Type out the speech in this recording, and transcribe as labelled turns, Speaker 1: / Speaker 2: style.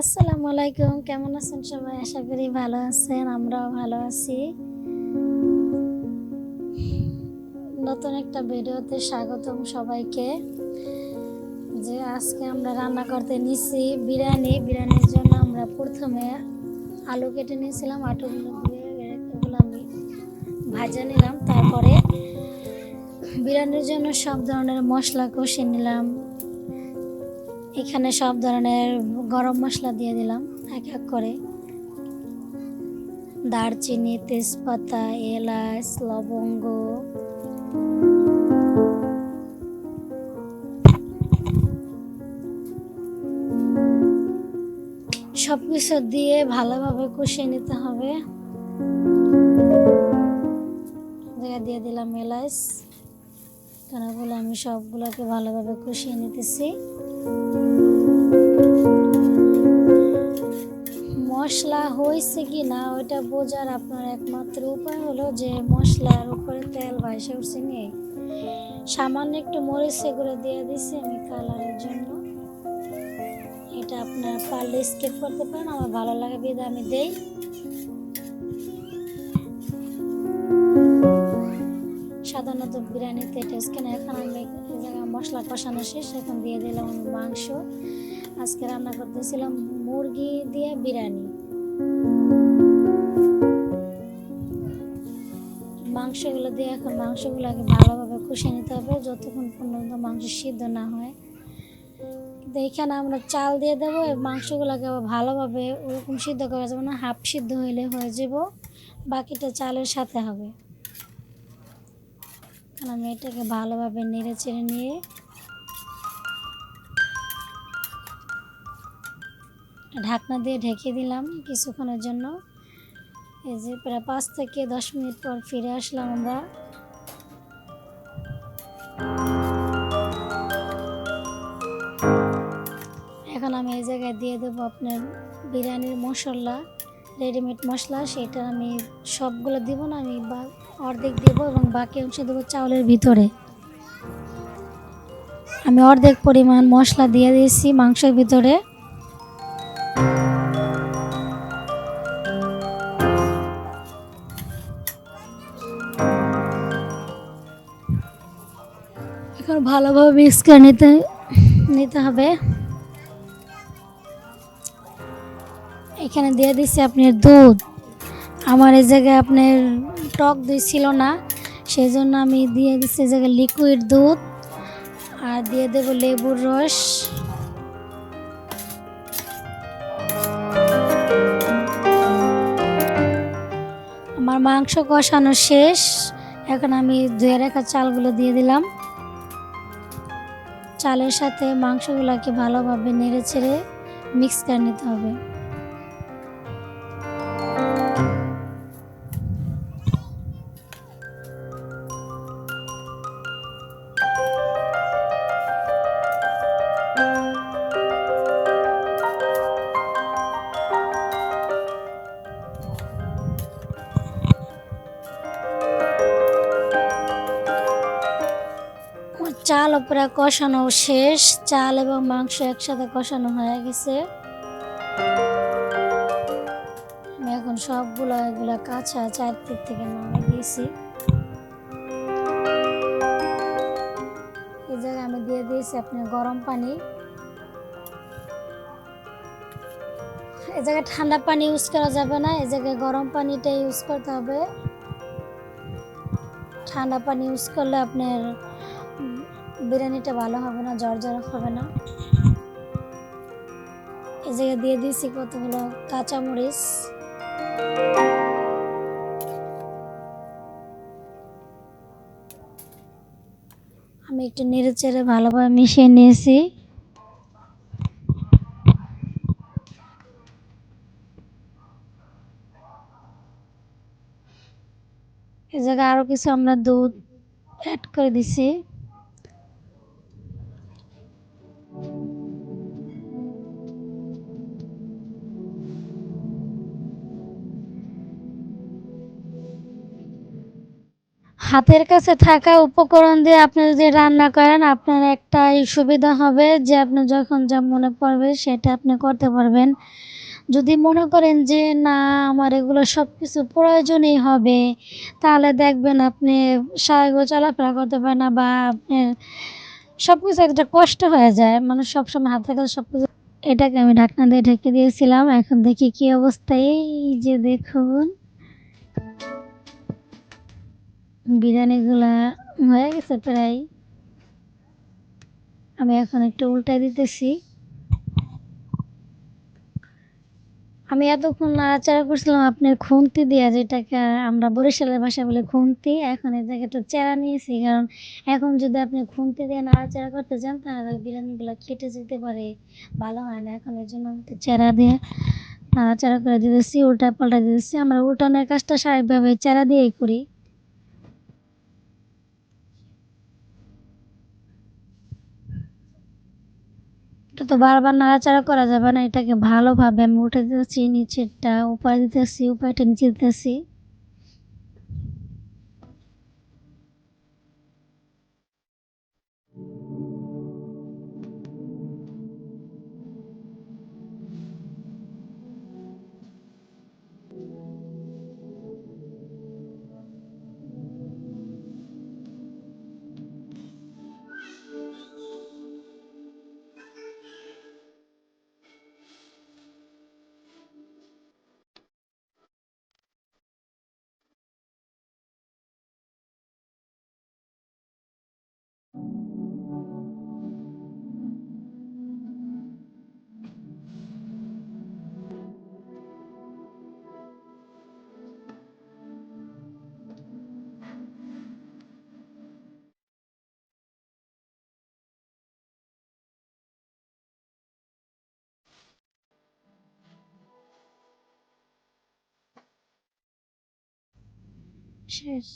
Speaker 1: আসসালামু আলাইকুম, কেমন আছেন সবাই? আশা করি ভালো আছেন, আমরাও ভালো আছি। নতুন একটা ভিডিওতে স্বাগতম সবাইকে। যে আজকে আমরা রান্না করতে নিছি বিরিয়ানি। বিরিয়ানির জন্য আমরা প্রথমে আলু কেটে নিয়েছিলাম আটুগুলো এগুলো আমি ভাজা নিলাম, তারপরে বিরিয়ানির জন্য সব ধরনের মশলা কষে নিলাম। এখানে সব ধরনের গরম মশলা দিয়ে দিলাম, এক এক করে। দারচিনি, তেজপাতা, এলাচ, লবঙ্গ। সব কিছু দিয়ে ভালোভাবে কষিয়ে নিতে হবে। দিয়ে দিলাম এলাচ। কানাগুলো আমি সবগুলোকে ভালোভাবে কষিয়ে নিতেছি। মশলা হয়েছে কি না, ওইটা বোঝার আপনার একমাত্র উপায় হলো যে মশলার উপরে তেল ভাসে উঠছে নিয়ে সামান্য একটু মরিচে করে দিয়ে দিছি আমি কালারের জন্য। এটা আপনার পারলে স্কিপ করতে পারেন, আমার ভালো লাগে বিধে আমি দেই। সাধারণত বিরিয়ানিতে টেস্ট কেন এখন আমি মশলা কষানো শেষ, এখন দিয়ে দিলাম মাংস। আজকে রান্না করতেছিলাম মুরগি দিয়ে বিরিয়ানি। মাংসগুলো দিয়ে এখন মাংসগুলোকে ভালোভাবে কষিয়ে নিতে হবে, যতক্ষণ পর্যন্ত মাংস সিদ্ধ না হয়। কিন্তু এখানে আমরা চাল দিয়ে দেবো মাংসগুলোকে আবার ভালোভাবে ওরকম সিদ্ধ করা যাবে না, হাফ সিদ্ধ হইলে হয়ে যাব। বাকিটা চালের সাথে হবে। এখন আমি এটাকে ভালোভাবে নেড়ে চেড়ে নিয়ে ঢাকনা দিয়ে ঢেকে দিলাম কিছুক্ষণের জন্য। এই যে প্রায় পাঁচ থেকে দশ মিনিট পর ফিরে আসলাম আমরা। এখন আমি এই জায়গায় দিয়ে দেবো আপনার বিরিয়ানির মশলা রেডিমেড মশলা। সেটা আমি সবগুলো দিব না, আমি বা- অর্ধেক দেব এবং বাকি অংশ দেবো চাউলের ভিতরে। আমি অর্ধেক পরিমাণ মশলা দিয়ে দিয়েছি মাংসের ভিতরে। এখন ভালোভাবে মিক্স করে নিতে নিতে হবে। এখানে দিয়ে দিচ্ছি আপনার দুধ। আমার এই জায়গায় আপনার টক দই ছিল না সেই জন্য আমি দিয়ে দিচ্ছি এই জায়গায় লিকুইড দুধ আর দিয়ে দেব লেবুর রস। আমার মাংস কষানো শেষ, এখন আমি ধুয়ে রাখা চালগুলো দিয়ে দিলাম। চালের সাথে মাংসগুলোকে ভালোভাবে নেড়ে ছেড়ে মিক্স করে নিতে হবে। চাল উপরে কষানো শেষ। চাল এবং মাংস একসাথে কষানো হয়ে গেছে। আমি এখন সবগুলো এগুলো কাঁচা চারদিক থেকে নামিয়ে দিয়েছি এই জায়গায় আমি দিয়ে দিয়েছি আপনার গরম পানি। এই জায়গায় ঠান্ডা পানি ইউজ করা যাবে না এই জায়গায় গরম পানিটা ইউজ করতে হবে। ঠান্ডা পানি ইউজ করলে আপনার বিরিয়ানিটা ভালো হবে না, জ্বর জ্বর হবে না। এই জায়গায় দিয়ে দিয়েছি কতগুলো কাঁচামরিচ। আমি একটু নেড়ে চেড়ে ভালোভাবে মিশিয়ে নিয়েছি। এই জায়গায় আরও কিছু আমরা দুধ অ্যাড করে দিছি। হাতের কাছে থাকা উপকরণ দিয়ে আপনি যদি রান্না করেন, আপনার একটাই সুবিধা হবে যে আপনি যখন যা মনে পড়বে সেটা আপনি করতে পারবেন। যদি মনে করেন যে, না, আমার এগুলো সব কিছু প্রয়োজনই হবে, তাহলে দেখবেন আপনি স্বাভাবিক চলাফেরা করতে পারেন না বা আপনার সব কিছু একটা কষ্ট হয়ে যায়। মানুষ সবসময় হাতের কাছে সব কিছু এটাকে আমি ঢাকনা দিয়ে ঢেকে দিয়েছিলাম। এখন দেখি কি অবস্থা। এই যে দেখুন। বিরিয়ানিগুলা হয়ে গেছে প্রায়। আমি এখন একটু উল্টাই দিতেছি। আমি এতক্ষণ নাড়াচাড়া করছিলাম আপনার খুন্তি দিয়ে, যেটাকে আমরা বরিশালের ভাষা বলে খুন্তি। এখন এই জায়গায় একটু চেরা নিয়েছি, কারণ এখন যদি আপনি খুন্তি দিয়ে নাড়াচাড়া করতে চান তাহলে বিরিয়ানিগুলো কেটে যেতে পারে। ভালো হয় না, এখন এর জন্য আমি চেরা দিয়ে নাড়াচাড়া করে দিতেছি উল্টা পাল্টা দিতেছি। আমরা উল্টানোর কাজটা স্বাভাবিকভাবে চেরা দিয়েই করি। এটা তো বারবার নাড়াচাড়া করা যাবে না। এটাকে ভালোভাবে আমি উঠে দিতেছি, নিচেরটা উপরে দিতেছি উপরেটা নিচে দিতেছি। শেষ